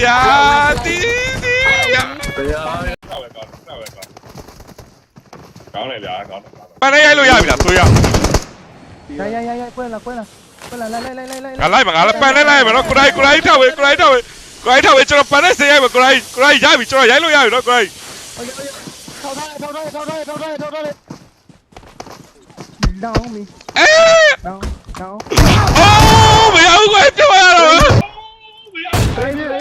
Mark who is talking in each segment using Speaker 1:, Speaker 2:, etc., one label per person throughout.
Speaker 1: ဗျာတီးတီးဗျာ
Speaker 2: ကောင်းပဲကောင်းတယ်ကောင်းပဲကောင်းကောင်းတယ်ဗျာကောင်းတယ်ကောင်းတယ်
Speaker 1: ပန်းလေးရိုက်လို့ရပြီလားဆိုရ
Speaker 3: Ya ya ya ya, cuela, cuela. Cuela, la la la la la.
Speaker 1: ငါလိုက်မှာငါလည်းပန်းလေးလိုက်မှာနော်ကိုရိုင်းကိုရိုင်းထောက်ဝေကိုရိုင်းထောက်ဝေကိုရိုင်းထောက်ဝေကျွန်တော်ပန်းလေးဆေးရိုက်မှာကိုရိုင်းကိုရိုင်းရပြီကျွန်တော်ရိုက်လို့ရပြီနော်ကိုရိုင်း
Speaker 3: Oye, oye. Thao thao, thao thao, thao thao, thao thao, thao thao. Down me,
Speaker 1: အေး
Speaker 3: down, down.
Speaker 1: အိုးမရဘူးကွယ်ပြောရတော့
Speaker 3: Ready, ready, ready.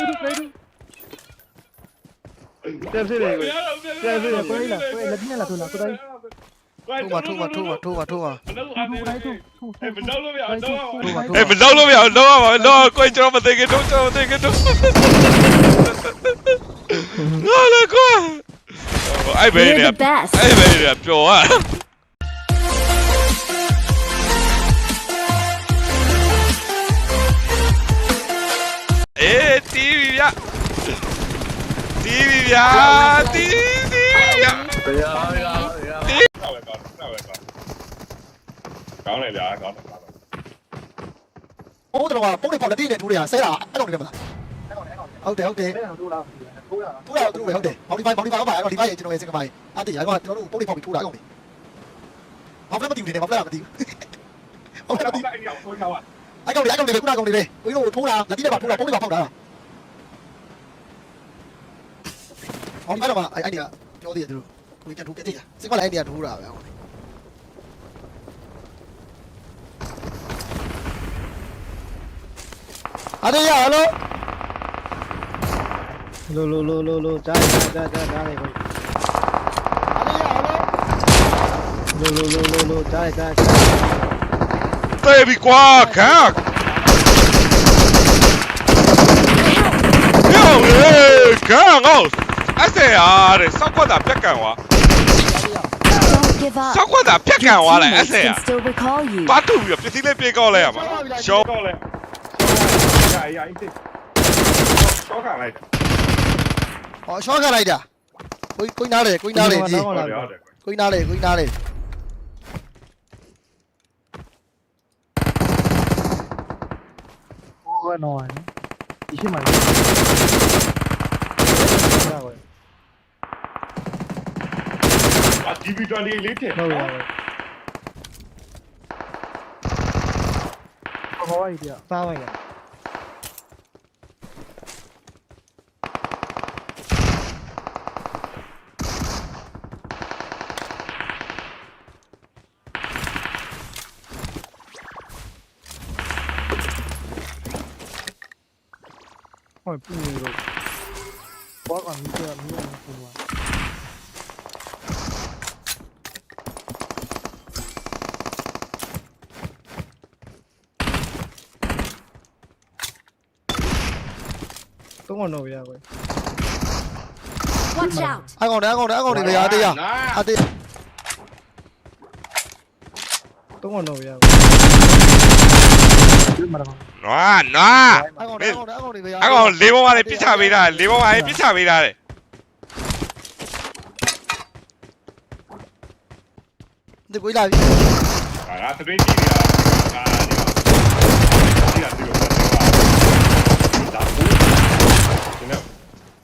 Speaker 4: တက်စစ်တယ်ကို
Speaker 3: တက်စစ်တယ်ကိုယ်
Speaker 4: လာကိုယ်လက်ပြလာထိုးလာကိုတို
Speaker 2: င်းထိုးပါထိုးပါ
Speaker 3: ထိုးပါထိုးပါထိုးပါ
Speaker 2: အဲ့မလောက်လို့မရအောင်လောက်အောင်
Speaker 1: အဲ့မလောက်လို့မရအောင်လောက်အောင်လောက်ကိုယ်ကျွန်တော်မသိခင်တော့ကျွန်တော်မသိခင်တော့ဟာလေကိုအဲ့ဘယ်နေအဲ့ဘယ်နေပျော်อ่ะ တီးပြီဗျာတီးတီးဗျာ
Speaker 2: ကောင်းပဲကောင်းတယ်ကောင်းပဲကောင်းကောင်းတယ်ဗျာကောင်းတယ်ကောင်းတယ်
Speaker 4: ဘိုးတော်ကပုံးလေးပေါ်လက်တိနဲ့ထိုးရဆဲတာအဲ့ကောင်နေမလားဟုတ်တယ်ဟုတ်တယ်
Speaker 3: Tú la, tú la.
Speaker 4: ထိုးရသူတို့ပဲဟုတ်တယ်ဘောင်းဒီပိုင်းဘောင်းဒီပိုင်းပါအဲ့ကောင်ဒီပိုင်းကျွန်တော်ရဲ့စင်ကပိုင်းအဲ့ဒီအဲ့ကောင်ကျွန်တော်တို့ပုံးလေးပေါ်ပြီးထိုးတာအဲ့ကောင်နေဘာမှမသိဘူးနေဘာမှမသိဘူးဟုတ်တယ်
Speaker 2: ကောင်းတယ်အဲ့ရောက်ဆိုးရောက်อ่ะ
Speaker 4: အဲ့ကောင်လေးအဲ့ကောင်လေးပဲခုနကောင်လေးပဲကိုကြီးတို့ထိုးတာလက်တိနဲ့ပါထိုးတာပုံးလေးပါဖောက်တာ အော်အဲ့တော့ကအဲ့အိုင်ဒီယာပြောသေးတယ်သူတို့ကိုကြက်ထိုးကြက်ကြည့်တာစစ်ကလည်းအိုင်ဒီယာထိုးတာပဲဟုတ်အားရရဟယ်လို
Speaker 5: လိုလိုလိုလိုလိုကြားကြားကြားကြားလေခင်ဗျ
Speaker 4: အားရရဟယ်လို
Speaker 5: လိုလိုလိုလိုကြားကြား
Speaker 1: တေးပြီကွာခန့်ရောင်းလေခန့်ငေါ့ အဲ့ဆက်ရတဲ့စောက်ကွက်တာပြက်ကန်ွာ
Speaker 6: Don't give up.
Speaker 1: စောက်ကွက်တာပြက်ကန်
Speaker 6: Your ွာ
Speaker 1: လဲအဲ့
Speaker 6: teammates
Speaker 1: ဆက်ရ
Speaker 6: can still recall you.
Speaker 1: ပါတူပြီးပစ္စည်းလေးပြေကောက်လိုက်ရမှာရှော
Speaker 2: ကောင်းလေရရရအင်းတိရှော့ခံလိုက်
Speaker 4: ဟောရှော့ခလိုက်တာကိုကိုနားလေကိုနားလေကြီး
Speaker 2: ဟုတ်တယ်ဟုတ်တယ်
Speaker 4: ကိုနားလေကိုနားလေ
Speaker 3: Bueno, ¿no? Y sí, man. Ya, güey.
Speaker 2: အ DB20 လေးထ
Speaker 5: Hadi bir tane
Speaker 3: ehliyeti. Tabii abi.
Speaker 5: Hava gidiyor.
Speaker 3: Sağa gel. Oy, bu ne? Bak anne, ne yapıyorsun? ကော
Speaker 5: င်တော့ဗျာကွယ်
Speaker 6: Watch out!
Speaker 4: အကောင်တယ်အကောင်တယ်အကောင်တယ်တရားတရားအတ
Speaker 5: ရားတော့ကောင်
Speaker 3: တော့ဗျာ
Speaker 5: ကွယ်
Speaker 3: ဒီမှာတော့
Speaker 1: နွားနွား
Speaker 4: အကောင်တယ်အကောင်တယ်အကောင်တယ်တရား
Speaker 1: အကောင်လေးဘောကလည်းပြစ်ချပေးတာလေးဘောကလည်းပြစ်ချပေးတာတဲ့
Speaker 4: ဒီကိုလာပြီ
Speaker 2: ဒါကသပင်းကြည့်နေတာဒါကဒီကဒီကဒီက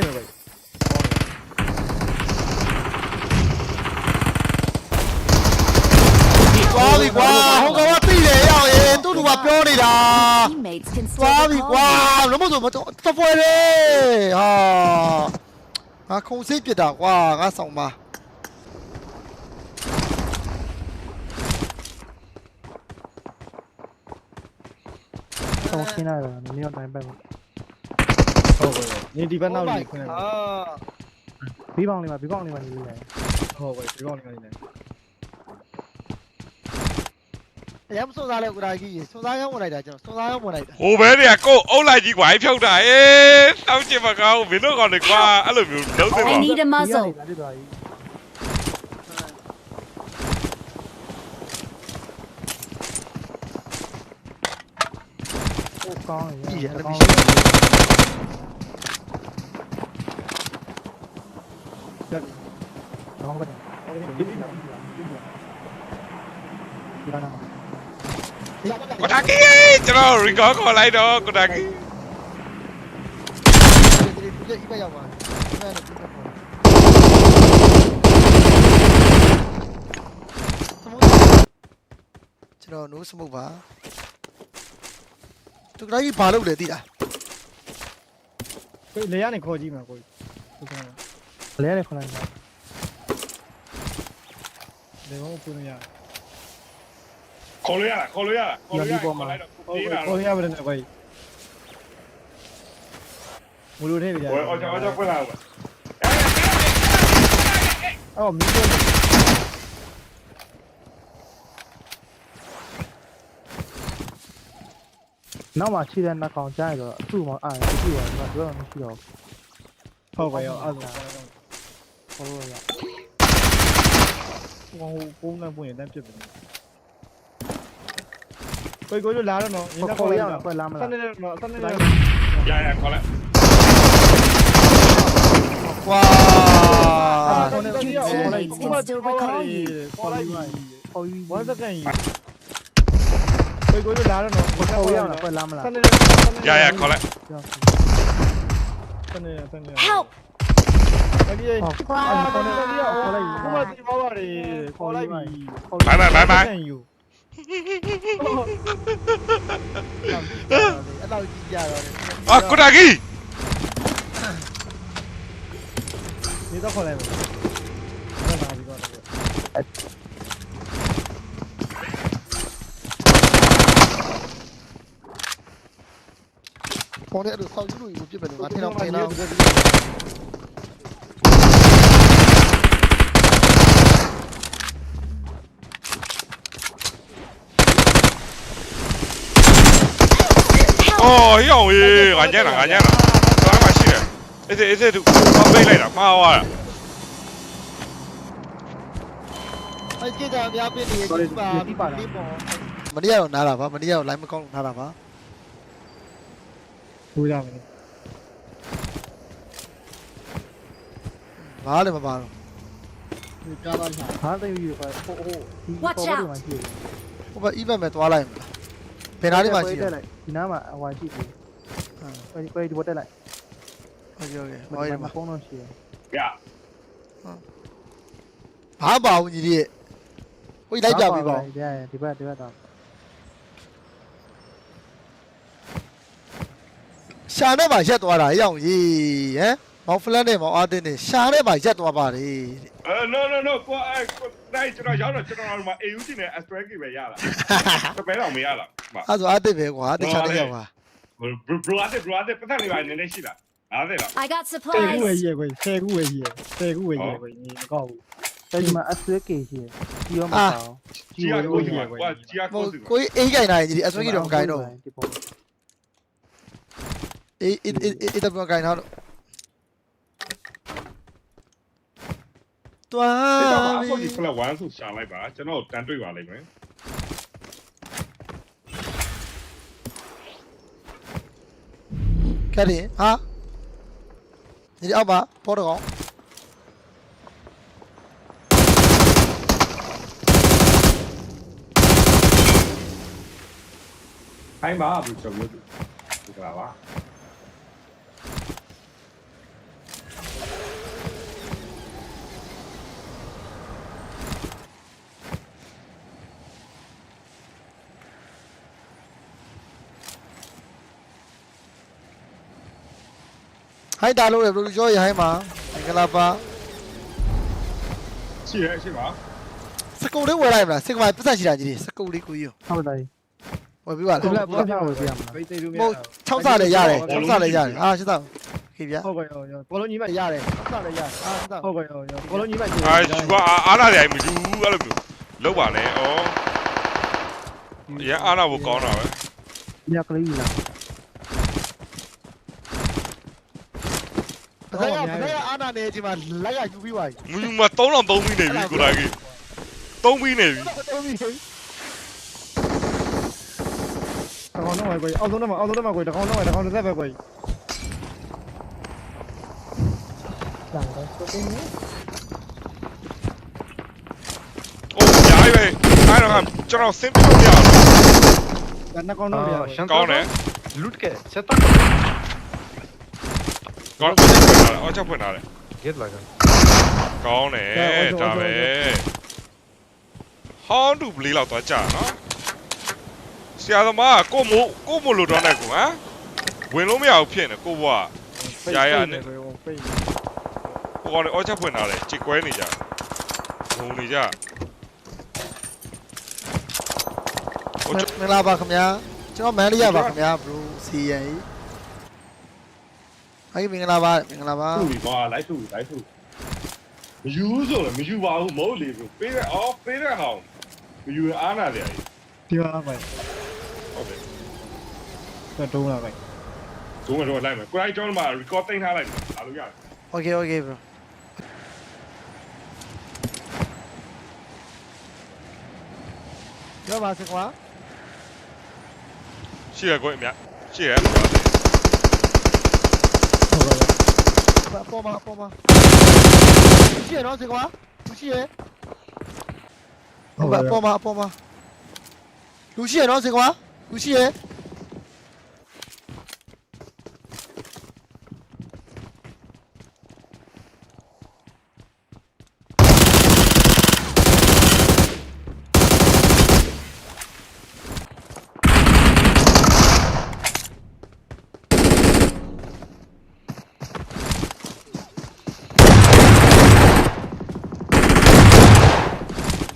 Speaker 2: 那个位置。抓你瓜！我讲我地
Speaker 1: 雷要人，都都话标你啦！抓你瓜！那么怎么做？做坏嘞？
Speaker 4: 啊！
Speaker 1: 啊，
Speaker 4: 空气别打
Speaker 5: 瓜，啊，上吧。我黑那个，你没有打一百吗？ နေ
Speaker 4: ဒီဘက်နောက်နေခွ
Speaker 6: န်းနေ
Speaker 4: အာ
Speaker 6: ဘီး
Speaker 4: ပေါ
Speaker 6: င်
Speaker 4: လေးမှာဘီးပေါင်လေးမှာနေနေဟောကွယ်ဘီးပေါ
Speaker 5: င်လေးမှာနေနေ
Speaker 4: အရင်စွန်စားလဲကိုရာကြီးစွန်စားရောင်းဝင်လိုက်တာကျွန်တော်စွန်စားရောင်းဝင်လိုက်တာ
Speaker 1: ဟိုဘဲတွေကကိုအုပ်လိုက်ကြီးကွာဖြုတ်တာအေးတောက်ချင်မကောင်းဘင်းတို့ကောင်တွေကွာအဲ့လိုမျိုးလုံးသိပါ
Speaker 6: I need a muzzle
Speaker 3: ကောင်းရယ်ကောင်း ပါဒီမဲ့
Speaker 1: နဲ့
Speaker 4: ဒီမဲ့ပေါ်ကျွန်တော် no smoke ပါသူကကြီးဘာလုပ်လဲသိလား
Speaker 5: ကိုလေရနေခေါ်ကြည့်မှာကိုဟုတ်ကဲ့
Speaker 3: လဲရတယ်ခေါ်လိုက်တာ
Speaker 5: လေဘောပုံရ
Speaker 2: ခေါ်လို့ရလားခေါ်လို့ရလားခေါ်လို့ရခေါ်လိုက်တော့
Speaker 5: ဟုတ်
Speaker 2: ပြေး
Speaker 5: ကဲ့
Speaker 2: လာ
Speaker 5: ခေါ်
Speaker 2: တော့
Speaker 5: ရပါတယ်ကိုမလို့နေပြီ
Speaker 2: ဟိုအော်ကြောက်ကြောက်ဖွင့်လာတော့
Speaker 5: အော်မင်းတို့
Speaker 3: နောက်မှခြေတဲ့နှက်ကောင်ကြားရတော့အထူမှအားရကြည့်ရတယ်တော့တော့မရှိတော့
Speaker 5: ဟုတ်ပါရောအဲ့ဒါ
Speaker 3: ခေါ်လို့ရ
Speaker 5: ဟိုပုံနဲ့ပုံရင်တန်းပြစ်တယ်ကိုကိုတို့လာတော့နော်
Speaker 3: ခေါ်ခေါ်ရအောင်ခေါ်လာမ
Speaker 5: စ
Speaker 3: လား
Speaker 5: နေတော့စနေတော့
Speaker 2: ရရခေါ်လိုက်
Speaker 4: ကွာ
Speaker 5: ခေါ်နေတော့ခေါ်လိုက်ခေါ်လိုက်ခေါ်လိုက်
Speaker 3: ခေါ်ယူ
Speaker 5: one second ကိုကိုတို့လာတော့နော်
Speaker 3: ခေါ်ရအောင်ခေါ်လာမလား
Speaker 5: စနေ
Speaker 1: ရရခေါ်လိုက်
Speaker 5: စနေစနေ
Speaker 6: Help!
Speaker 5: အဲ့ဒီခေါ်နေခေါ်လိုက်ခေါ်လိုက်ဒီမှာဒီပါပါလေခေါ်လိုက်ပြီ
Speaker 1: ဘိုင်ဘိုင်ဘိုင်ဘိုင်
Speaker 4: အဲ့တော့ကြည့်ကြတော့
Speaker 1: အာကိုတာကီ
Speaker 5: ဒီတော့ခေါ်လိုက်မယ်ဆက်လာပြီးတော့
Speaker 4: ပေါ်တဲ့အဲ့လိုဆောက်ကြည့်လို့ပြစ်မယ်လို့ငါထင်တော့မင်းတော့
Speaker 1: အော်ဟေ့အောင်ရေးငါညံ့တာငါညံ့တာဒါမှရှိတယ်အေးစေးအေးစေးသူပေါက်ပိတ်လိုက်တာမှားသွားတာ
Speaker 4: အဲ့ကြည့်ကြအများပြည့်နေကြည့်ပါဒီပေါ်မနေ့ကတော့နားတာပါမနေ့ကတော့ line မကောင်းလို့နားတာပါ
Speaker 5: ပူရမယ်
Speaker 4: ဘာလည်းမပါတော့
Speaker 5: ဒီကားပါချာ
Speaker 3: ဘာသိယူခေါ်ဟိုဟိုဒီပေါ်ပေါ်မှာရှိတယ်
Speaker 4: ဟိုဘက် event မဲ့သွားလိုက်မလား ဘယ်နားလေးမှာရှိ
Speaker 3: တ
Speaker 4: လဲ
Speaker 3: ယ်လိုက်ဒီနားမှာအဝါရှိတယ်ဟုတ်ပြီဒီပေါ်တက်လိုက်
Speaker 4: ဟုတ်ကဲ့ဟုတ်ကဲ့
Speaker 3: ဟို
Speaker 4: ဟောဒီ
Speaker 3: ဒီမှာ
Speaker 4: မှာ
Speaker 3: ဖုန်းတော့ရှိတယ်
Speaker 2: ရ
Speaker 4: ဘာပါဘူးညီလေးဟိုလိုက်ပြပေးပါဦး
Speaker 3: ဒီဒီဘက်ဒီဘက်တော့
Speaker 4: ရှာနဲ့ပါရက်သွားတာအရောက်ကြီးဟမ်မောင်ဖလန်နဲ့မောင်အာတင်းနဲ့ရှာနဲ့ပါရက်သွားပါတယ်
Speaker 2: အဲ no no no ကိုအဲနိုင်ကျွန်တော်ရောက်တော့ကျွန်တော်မှာ AU တင်နဲ့ Astraki ပဲရလာတပည့်တော့မရလာပါ
Speaker 4: အဲ့ဆိုအာတင်းပဲကွာတခြားတစ်ယောက်ပါ
Speaker 2: bro brother brother ပတ်သက်နေပါနေနေရှိလားအားသေးလား
Speaker 6: I got
Speaker 5: ဆယ်ခုဝယ်
Speaker 6: supplies.
Speaker 5: ကြီးရယ်ကိုဆယ်ခုဝယ်ကြီးရယ်ဆယ်ခုဝယ်ကြီးရယ်ကိုညီမကောက်ဘူး
Speaker 3: အဲဒီမှာအဆွဲကေရှိတယ်ဒီရောမပေါ့
Speaker 2: ကြီးရကိုကြီးကွာကြီးရ
Speaker 4: ဟို
Speaker 2: ကိုစီ
Speaker 4: ကိုအေးကြိုင်နိုင်ညီလေးအဆွေးကြီးတော့မကိုင်တော့
Speaker 3: ဒီပေါ်
Speaker 4: အေးအေးအေးတော့မကိုင်တော့တွာ
Speaker 2: ဒီတော့းအခုဒီ flat 1ဆိုရှာလိုက်ပါကျွန်တော်တန်တွေ့ပါလိမ့်မယ်
Speaker 4: က်တယ်ဟာညီလေးအောက်ပါပေါ်တော့
Speaker 2: ခိုင်းပါဘူးကျွန်တော်တို့ဒီကလာပါ
Speaker 4: ဟိုက်တာလို့ရဘလို့ကြောရဟိုင်းမှာမင်္ဂလာပါ
Speaker 2: ရှိရဲရှိပါ
Speaker 4: စကုတ်လေးဝယ်လိုက်မလားစစ်ကမိုင်ပတ်သက်ရှိတာညီလေးစကုတ်လေးကိုကြီး
Speaker 3: ဟုတ်တယ်
Speaker 4: ဝယ်ပြီးပါလား
Speaker 3: ဘယ်ဘယ်ပြောပြရမလား
Speaker 5: ပိတ်သေးလို့မရ
Speaker 4: မဟုတ်6ဆလည်းရတယ်6ဆလည်းရတယ်အာရှသားခေဗျာ
Speaker 5: ဟုတ်ကဲ့ဟုတ်ကဲ့ဘောလုံးညီမရတယ်6ဆလည်းရတယ်
Speaker 4: အာရှသား
Speaker 5: ဟုတ်ကဲ့ဟုတ်ကဲ့ဘောလုံးညီမ
Speaker 1: အာယူကအားလာတယ်မယူအဲ့လိုမျိုးလောက်ပါနဲ့ဩအရင်အားနာဖို့ကောင်းတာပဲ
Speaker 3: ညက်ကလေးလာ
Speaker 4: တော့အများကြီးအာနာနေချိန်မှာလိုက်ကယူပြီးပါပြီ
Speaker 1: ငူယူမှာ3လောက်3မိနေပြီကိုတိုင်းကြီး3မိနေပြီ
Speaker 5: 3မိနေပြီတကောင်တော့ပဲကိုအောက်ဆုံးတော့မအောက်ဆုံးတော့မကိုတကောင်တော့ပဲတကောင်တစ်သက်ပဲကို
Speaker 3: ကြာတော့ဆိုတင်နေ
Speaker 1: အိုးညာပဲအဲ့တော့ကျွန်တော်စင်ပြပြရအောင်
Speaker 5: ဒါနကောင်တော့ပြရအောင်
Speaker 1: ကောင်းတယ်
Speaker 7: loot ကချ
Speaker 1: က်တော့ ကောင်းတယ်
Speaker 8: ဖွင့်ထားတယ
Speaker 1: ်အော်ချက်ဖွင့်ထားတယ်
Speaker 7: Get like a
Speaker 1: ကောင်းတယ်ဒါပဲ How to play လောက်သွားကြာနော်ဆရာသမားကကိုမို့ကိုမို့လို့တော့နေကွာဝင်လို့မရဘူးဖြစ်နေကိုဘွားရာရနဲ့
Speaker 5: ကို
Speaker 1: ကောင်းတယ်အော်ချက်ဖွင့်ထားတယ်ချစ်ကွဲနေကြငုံနေကြ
Speaker 4: မင်္ဂလာပါခင်ဗျာကျွန်တော်မန်လေးရပါခင်ဗျာဘလူးစီရန်ကြီး ဟိုင်မင်္ဂလာပါမင်္ဂလာပါ
Speaker 2: သူ့ပြီကွာလိုက်သူ့လိုက်သူ့မယူဆိုလည်းမယူပါဘူးမဟုတ်လေဘူးပေးတဲ့အော်ပေးတဲ့ဟောင်းမယူရင်အားနာတယ်ကြီး
Speaker 5: ဒီပါကွယ်
Speaker 2: ဟုတ်တယ်
Speaker 5: တော့တုံးလာကွယ်
Speaker 2: ဒုံးတော့လိုက်မယ်ကိုတိုင်းကျွန်တော်မှာ record တင်ထားလိုက်တယ်အားလို့ရတယ်
Speaker 4: okay okay bro ပြောပါစကွာ
Speaker 1: ရှိရကိုအမြရှိရ
Speaker 5: ဟုတ်ပါရဲ့
Speaker 4: ပေါ်မှာပေါ်မှာရှိရနော်စကွာရှိရဟုတ်ပါပေါ်မှာပေါ်မှာလူရှိရနော်စကွာလူ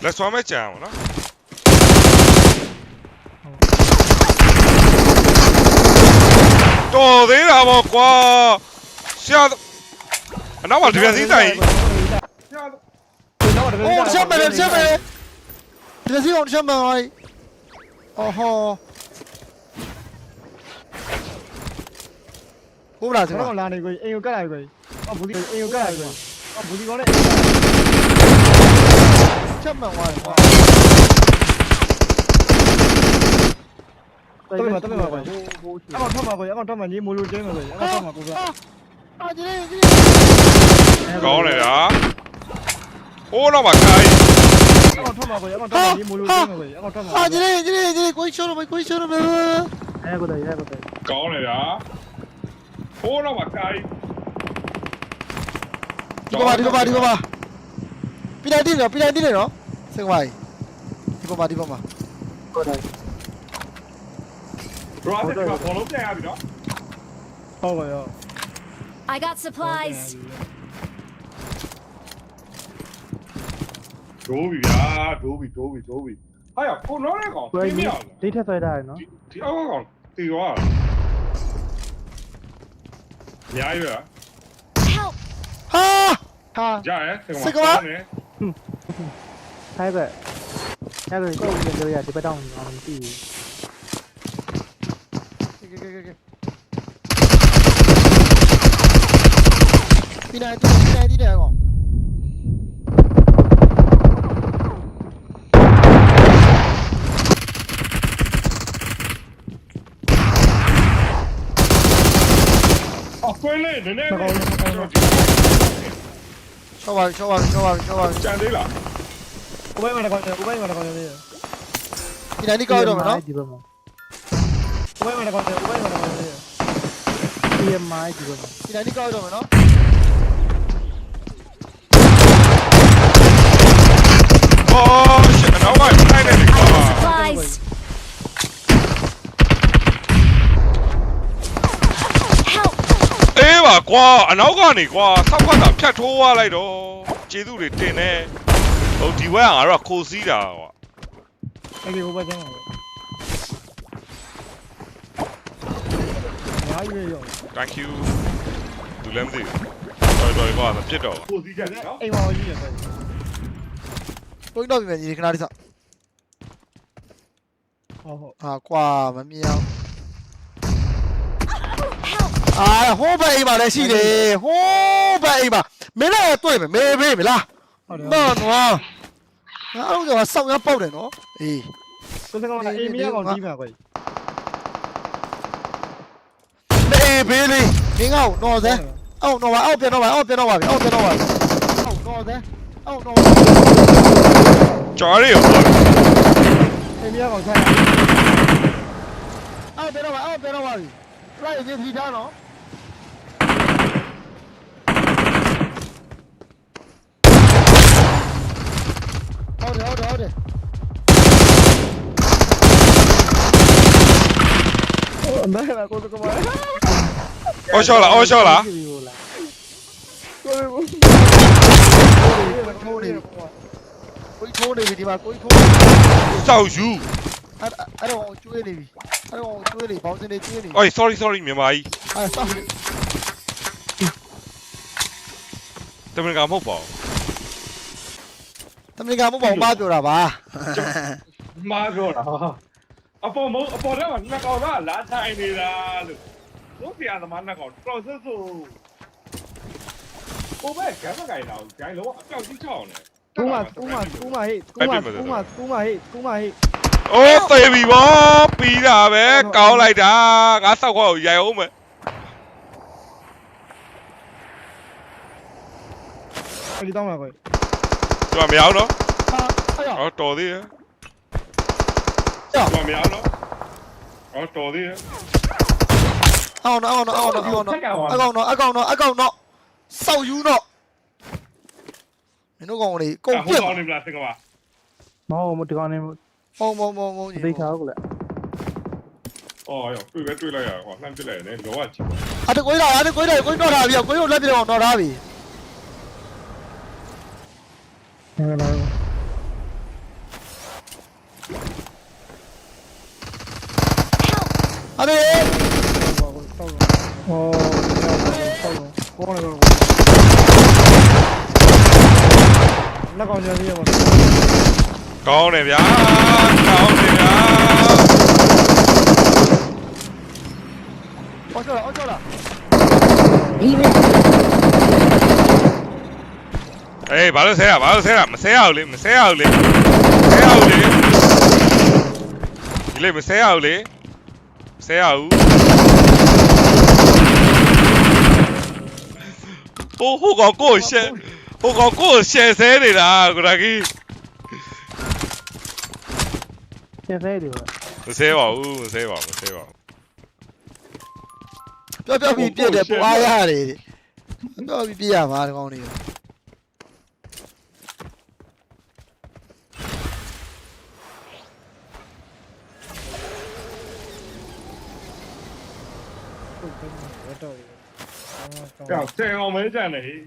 Speaker 1: လက်ဆွမ်းမဲ့ကြံအောင်နော်တော်သေးတာပေါ့ကွာဆရာအနောက်မှာဒီပြန်စည်းတိုင်
Speaker 5: တော့တကယ်
Speaker 4: Oh, chamber, chamber. Tres on chamber, ay. Oho. ဟုတ်လားစ
Speaker 5: ကျွန်
Speaker 4: ကွာ
Speaker 5: တော်လာနေကွယ်အိမ်ကိုကတ်လိုက်ကွယ်အော်ဘူးဒီအိမ်ကိုကတ်လိုက်ကွယ်အော်ဘူးဒီကောင်းနဲ့
Speaker 4: chamber ဝါကွာ
Speaker 5: တမန်တမန်ကွယ်အကောင်ထွက်မှာကွယ်အကောင်ထွက်မှာညီမိုးလိုကျင်းမှာကွယ်အကောင်ထွက်မှာကိုက
Speaker 4: အာဒီလေးဒီ
Speaker 1: ကောင်းတယ်ဗျာဟိုးတော့မှာခိုင်း
Speaker 5: အကောင်ထွက်မှာကွယ်အကောင်ထွက်မှာညီမိုးလိုကျင်းမှာကွယ်အကောင်ထွက်မှာ
Speaker 4: အာဒီလေးဒီလေးဒီလေးကိုချိုးလို့ကိုချိုးလို့
Speaker 3: အဲကိုတည်းရဲကိုတည်း
Speaker 2: ကောင်းတယ်ဗျာဟိုးတော့မှာကိုင်း
Speaker 4: ဒီပါဒီပါဒီပါ ပြလိုက်တယ်နော်ပြလိုက်တယ်နော်စကွာဒီပါဒီပါမှာ
Speaker 3: ကိုတည်း
Speaker 2: ဘရောအဲ့ဒါကဘောလုံးပြန်ရပြီနော်
Speaker 5: ဟုတ်ပါရော
Speaker 6: I got supplies.
Speaker 2: ဒိုးပြီဗျာဒိုးပြီဒိုးပြီဒိုးပြီဟာရကိုနော်တဲ့ကောင်
Speaker 3: ကို
Speaker 2: သိမ
Speaker 3: ကြီး
Speaker 2: ရဘူး
Speaker 3: ဒိတ်ထက်ဆွဲထားရနော်
Speaker 2: ဒီအောက်ကောင်တီရောညာရရ
Speaker 6: Help!
Speaker 4: ဟာ
Speaker 5: ဟာ
Speaker 2: ရရ
Speaker 4: စကွာ
Speaker 3: ထိုက်ပဲအဲကိုကိုကြီးတို့ရဒီဘက်တောင်းအောင်မသိဘူး
Speaker 4: ပြလိုက်တယ်ပြလိုက်တယ်ကောင်
Speaker 2: အော်ကွင်းလေးနည်းနည်း
Speaker 5: ကောင်းကောင်း
Speaker 4: ချောပါချောပါချောပါချောပါ
Speaker 2: ကြံသေးလား
Speaker 5: ကိုပိုင်းမှာတကောင်ကိုပိုင်းမှာတကောင်လေး
Speaker 4: ပြလိုက်ဒီကောက်တော့မယ်နော်
Speaker 3: ဒီဘက်မှာ
Speaker 5: ကိုပိုင်းမှာတကောင်ကိုပိုင်းမှာတကောင်လေး
Speaker 3: PMI ဒီဘက်မှာ
Speaker 4: ပြလိုက်ဒီကောက်တော့မယ်နော်
Speaker 1: အော်ရှစ်အနောက်မှာခိုင်းနေပြီကွာ
Speaker 6: Supplies! Help!
Speaker 1: အေးပါကွာအနောက်ကနေကွာဆောက်ခတ်တာဖြတ်ထိုးသွားလိုက်တော့ကျေးဇူးတွေတင်နေ ဟိုဒီဘက်ကငါတို့ကခိုးစည်းတာကွာ
Speaker 5: အဲ့ဒီဟိုဘက်ကျမ်းပါပဲညာရွေးရော
Speaker 1: thank you သူလည်းမသိဘူးတော်တော်ကွာမဖြစ်တော့
Speaker 2: ကိုစီးကြတယ်နော်
Speaker 5: အိမ်မောင်ကြီးရတယ်
Speaker 4: ကိုင်းတော့ပြီမယ်ညီခဏလေးစ
Speaker 5: ဟော
Speaker 4: ဟာကွာမမြင်အောင်
Speaker 6: Help!
Speaker 4: အာဟိုးဘက်အိမ်မှာလည်းရှိတယ်ဟိုးဘက်အိမ်မှာမင်းလည်းတွေ့မယ်မေးမေးမလား
Speaker 3: ဟုတ်တယ်
Speaker 4: နော်နော်ငါအောင်ကြောစောက်ရပေါက်တယ်နော်အေး
Speaker 3: ကိုစကောင်အေးမီယာကောင်ကြီးမှာကွယ်
Speaker 4: လေဘေးလေးမင်းကောနော်စဲအောက်နော်ပါအောက်ပြန်တော့ပါအောက်ပြန်တော့ပါအောက်ပြန်တော့ပါအောက်နော်စဲအောက်နော်
Speaker 1: ကြားရရောပေါ့
Speaker 3: အေးမီယာကောင်ဆိုင်
Speaker 4: အောက်ပြန်တော့ပါအောက်ပြန်တော့ပါပြီလိုက်ရင်ဒီထားနော် ဟုတ်တယ်ဟုတ်တယ်ဟုတ်တယ်
Speaker 3: အမဲလာကိုစကောင်
Speaker 1: အော်ရှော့လားအော်ရှော့လား
Speaker 3: ကိုကို
Speaker 4: ထိုးနေပြီကိုထိုးနေပြီဒီမှာကိုထိုး
Speaker 1: စောက်ယူ
Speaker 4: အဲ့အဲ့တော့ကျွေးနေပြီအဲ့တော့ကျွေးနေဘောင်းစင်းနေကျွေးနေ
Speaker 1: အေး sorry sorry မြန်မာကြီး
Speaker 4: အဲ့ဆောက်နေ
Speaker 1: တမန်ကမဟုတ်ပါဘူး
Speaker 4: တ မင်ကမပေါ့မပြောတာပါ
Speaker 2: မားပြောတာအပေါ်မအပေါ်ထဲမှာနှစ်ကောင်သားလာထိုင်နေတာလို့တို့ပြာသမားနှစ်ကောင်တော်ဆဆူဟိုဘက်ကမ်းမကိုင်တော့ဂျိုင်းလုံးအပြောက်ကြီးချောင်းနေ
Speaker 3: ကူမကူမကူမဟေးကူမကူမကူမဟေးကူမဟေး
Speaker 1: အိုးသေပြီဗောပြီးတာပဲကောင်းလိုက်တာငါစောက်ခေါက်ရိုက်အောင်မယ်
Speaker 3: ဒီတောင်းလာကွယ်
Speaker 1: ဒီမှာမရအောင်နော်
Speaker 4: အဲ့တော့
Speaker 1: ဟောတော်သေးရဲ့
Speaker 2: ဘာမရအောင်နော်အော်တော်သေးရဲ့
Speaker 4: အောင်တော့အောင်တော့အောင်တော့အောင်တော့အကောင်တော့အကောင်တော့အကောင်တော့စောက်ယူတော့မင်းတို့ကောင်လေးကုန်
Speaker 2: ဟို
Speaker 4: ပြက်
Speaker 2: ကောင်နေမလားစင်ကပါ
Speaker 3: မဟုတ်မဒီကောင်နေ
Speaker 4: မုံမုံမုံမုံကြီး
Speaker 3: သိချာကိုလေ
Speaker 2: အော်ရောတွေ့ပဲတွေ့လိုက်ရဟောလှမ်းပြလိုက်တယ်လောကချစ်ပါ
Speaker 4: အဲ့တကိုးလာအဲ့တကိုးလာကိုတော့ထားပြီကိုတို့လက်ပြတော့တော့ထားပြီ
Speaker 3: ငါလာ
Speaker 4: အဲ့ဒီ
Speaker 3: ဟောဆောက်တော့ကောင်းတယ်ကောင်းတယ်လက်ကောင်ကြီးရပါ
Speaker 1: ကောင်းတယ်ဗျာကောင်းတယ်ဗျာ
Speaker 4: အော်ကျော်အော်ကျော်လာ
Speaker 1: အေးဘာလို့ဆဲရဘာလို့ဆဲရမဆဲရအောင်လေမဆဲရအောင်လေဆဲရအောင်လေဒီလေမဆဲရအောင်လေဆဲရအောင်ဟိုဟိုကောင်ကိုရှယ်ဟိုကောင်ကိုရှယ်ဆဲနေတာကိုရာကြီး
Speaker 3: ကျင်းသေးတယ်ကွာ
Speaker 1: မဆဲပါဘူးမဆဲပါဘူးမဆဲပါဘူး
Speaker 4: ပြောပြောပြီးပြက်တယ်ပွားရတယ်ပြောပြီးပြရမှာဒီကောင်လေး
Speaker 3: တော့တော့
Speaker 2: ကြောက်ဆယ်အောင်မဲကြံနေဟေး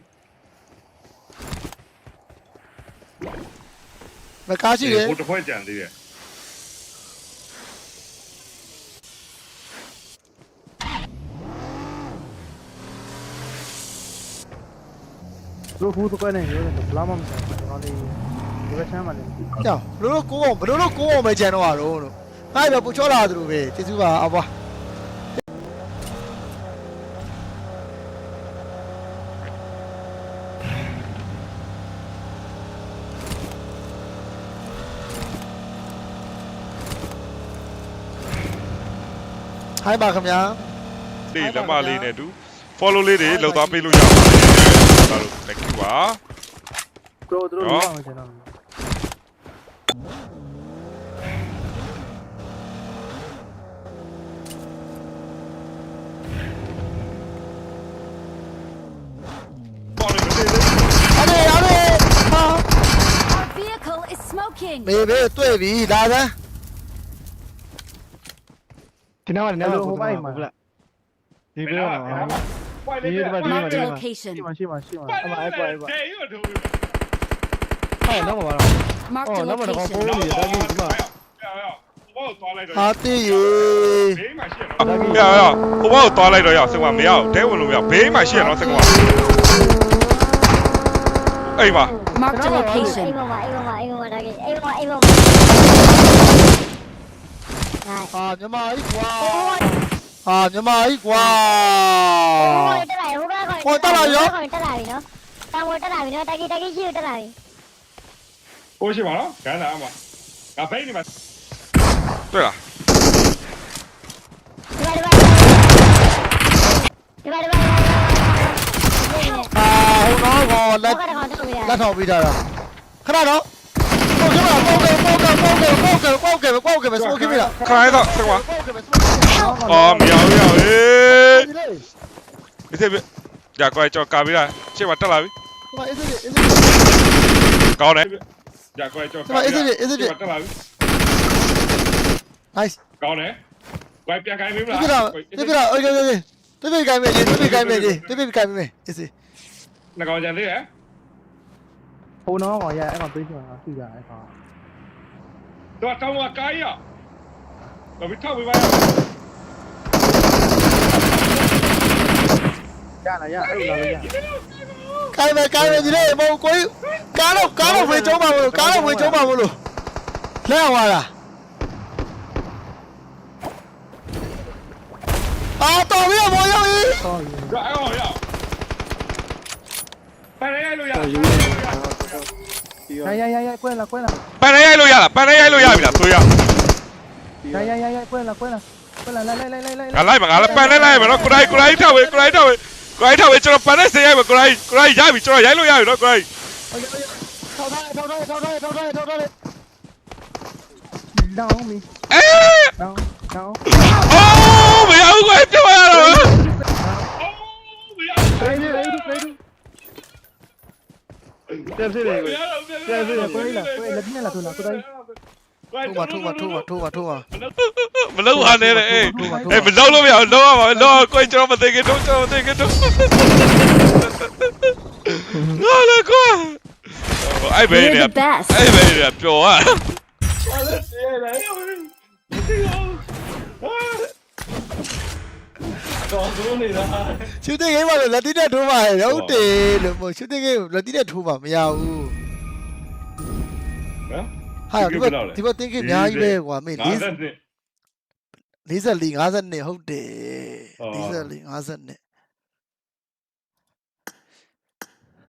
Speaker 4: မကားရှိတယ်
Speaker 2: ဟိုတစ်ဖွဲ့ကြံသေးတယ်
Speaker 3: လို့ဖူးတော့ကနေရတယ်ဘလာမမဆိုင်ဘူးကောင်လေးဒီဘက်ချမ်းမှာလည်း
Speaker 4: ကြောက်ဘလို့လို့ကိုအောင်ဘလို့လို့ကိုအောင်ပဲကြံတော့ရတော့လို့ငါ့ပြပူချောလာသူတို့ပဲကျေးဇူးပါအဘွား ဟိုင်းပါခင်ဗျာ
Speaker 1: ဒီလက်မလေးနဲ့တူ follow လေးတွေလောက်သားပေးလို့ရပါတယ်ဒါလို့ thank you ပါ
Speaker 3: တို့တို့လောက်အောင်ကျွန်တော်
Speaker 2: ပေါ်နေမသေးသေး
Speaker 4: အမေအမေဟာ
Speaker 6: Our vehicle is smoking!
Speaker 4: မေဘေတွေ့ပြီဒါစမ်း
Speaker 3: ဒီနောက်ကနေဟိုဘက်မှာဟုတ်လားဒီဘက်မှာ
Speaker 2: ပွိုင်လေး
Speaker 6: Marked a
Speaker 3: ဒီ
Speaker 6: location.
Speaker 3: မှာရှိမှာရှိမှာ
Speaker 2: အမအဲ့ပွိုင်ပွိုင်ဒေးရထိုး
Speaker 3: ဟောနောက်မှာပါတော့
Speaker 6: Marked
Speaker 3: Oh,
Speaker 6: a
Speaker 3: no, but the
Speaker 6: location.
Speaker 3: whole-
Speaker 2: တော့တော့ဒီမှာဘောသွားလိုက်တော့
Speaker 4: ဟာတေးရေ
Speaker 2: ဘေးမှာရှိရ
Speaker 1: ရ
Speaker 2: တော့
Speaker 1: ရရဟိုဘောကိုသွားလိုက်တော့ရစင်ကမရအောင်တဲဝင်လို့မရဘေးမှာရှိရတော့စင်ကအိမ်မှာ
Speaker 6: Marked a location.
Speaker 7: အေးပါပါအေးပါပါအေးပါပါဒါကြီးအေးပါပါအေးပါပါ
Speaker 4: ဟဟာမြန်မာကြီးကွာဟာမြန်မာကြီးကွာ
Speaker 7: တက်လာဟိုဘက်ကောင်
Speaker 4: ဟိုတက်လာရော
Speaker 7: တက်လာပြီနော်တောင်ပေါ်တက်လာပြီနော်တက်ကီတက်ကီရှိတက်လာပြီ
Speaker 2: ကိုရှိပါနော်ခန်းလာအမငါဖိတ်နေမှာ
Speaker 1: တွေ့လား
Speaker 7: ဒီပါဒီပါဒီပါဒီပါ
Speaker 4: အာဟိုတော့ကောလက်
Speaker 7: တော့ကတော့တော့ပြီ
Speaker 4: လက်ထောက်ပြီးထားတာခဏတော့ဟုတ်ကဲ့ပါပေါ့ကဲပေါ့ကဲပေါ့ကဲပေါ့ကဲပေါ့ကဲပေါ့ကဲဆိုခင်ဗျာ
Speaker 1: ခရိုင်းတော့ဆက်ကွာ
Speaker 4: ပေါ့ကဲပေါ့
Speaker 1: 光给们，
Speaker 5: 光给
Speaker 1: 们，光给们，开的，这管。啊，秒秒诶！你这边，
Speaker 4: 呀，过来叫咖啡
Speaker 1: 来，这管得
Speaker 2: 来。高呢？呀，
Speaker 4: 过来叫咖啡来，
Speaker 2: 这管得来。
Speaker 4: Nice。
Speaker 2: 高呢？quay
Speaker 4: pia
Speaker 2: cái
Speaker 4: mềm là tôi biết rồi tôi biết rồi ok ok tôi biết cái mềm gì tôi biết cái mềm gì tôi biết cái mềm gì là còn gì nữa không nó còn gì
Speaker 2: em còn tôi chưa chưa rồi
Speaker 3: còn တော့ကောင်ရအဲ့ကောင်တွေးချင်တာရှိတာအဲ့ကောင်
Speaker 2: တော့တောင်းကကားရတော့ဘီထောက်ပြီးပါရ
Speaker 3: ရလာရအဲ့လိုလာလို့ရ
Speaker 4: ကိုင်းမယ်ကိုင်းမယ်ဒီလေးဘောကိုကားတော့ကားတော့ဝင်ကျုံးပါမလို့ကားတော့ဝင်ကျုံးပါမလို့လဲသွားတာအာတော်ပြီဘောရောက်ပြီ
Speaker 3: တော့ရ
Speaker 2: တော့အဲ့ဟောရပန်ရလို့ရ
Speaker 3: ရရရရကွဲလာကွဲလာ
Speaker 1: ပန်နေရို က်လို့ရလားပန်နေရိုက်လို့ရပြီလားသွေးရ
Speaker 3: ရရရရကွဲလာကွဲလာကွဲလာလိုက်လိုက်လိုက်လိုက်
Speaker 1: ငါလိုက်ပါငါလည်းပန်နေလိုက်ပါတော့ကိုရိုင်းကိုရိုင်းထောက်ဝေကိုရိုင်းထောက်ဝေကိုရိုင်းထောက်ဝေကျွန်တော်ပန်နေစေရိုက်ပါကိုရိုင်းကိုရိုင်းရပြီကျွန်တော်ရိုက်လို့ရပြီတော့ကိုရိုင်း
Speaker 4: ထောက်ထားထောက်ထားထောက်ထားထောက်ထားထောက်ထား
Speaker 3: down me
Speaker 1: အေး
Speaker 3: down down
Speaker 1: အိုးမရဘူးကိုပြောရတော့
Speaker 3: ready ready ready
Speaker 5: တက်စီလေကို
Speaker 3: ကွဲလာကွဲလက်နဲ့လာထိုးလာကိုတိုင်း
Speaker 4: ထိုးပါထိုးပါထိုးပါထိုးပါထိုးပါ
Speaker 1: မလုံးဟာနေလေအေးအေးမလုံးလို့မရဘူးလုံးရပါလုံးကိုကျွန် တော်မသိခင်တော့ကျွန်တော်မသိခင်တော့ငါလည်းကွာအဲ့ဘယ်
Speaker 6: You're
Speaker 1: နေ
Speaker 6: the best.
Speaker 1: အဲ့ဘယ်နေပျော်อ่ะ
Speaker 4: ရှူတင်ဂိမ်းမှာလည်းလက်တိနဲ့ထိုးပါရဲ့ဟုတ်တယ်လို့မဟုတ်ရှူတင်ဂိမ်းလက်တိနဲ့ထိုးပါမရဘူး
Speaker 2: နော်
Speaker 4: ဟာဒီဘက်ဒီဘက်တင်ကိအများကြီးပဲကွာမင်း
Speaker 2: 50
Speaker 4: 44 52ဟုတ်တယ်
Speaker 2: အော်
Speaker 4: 44 52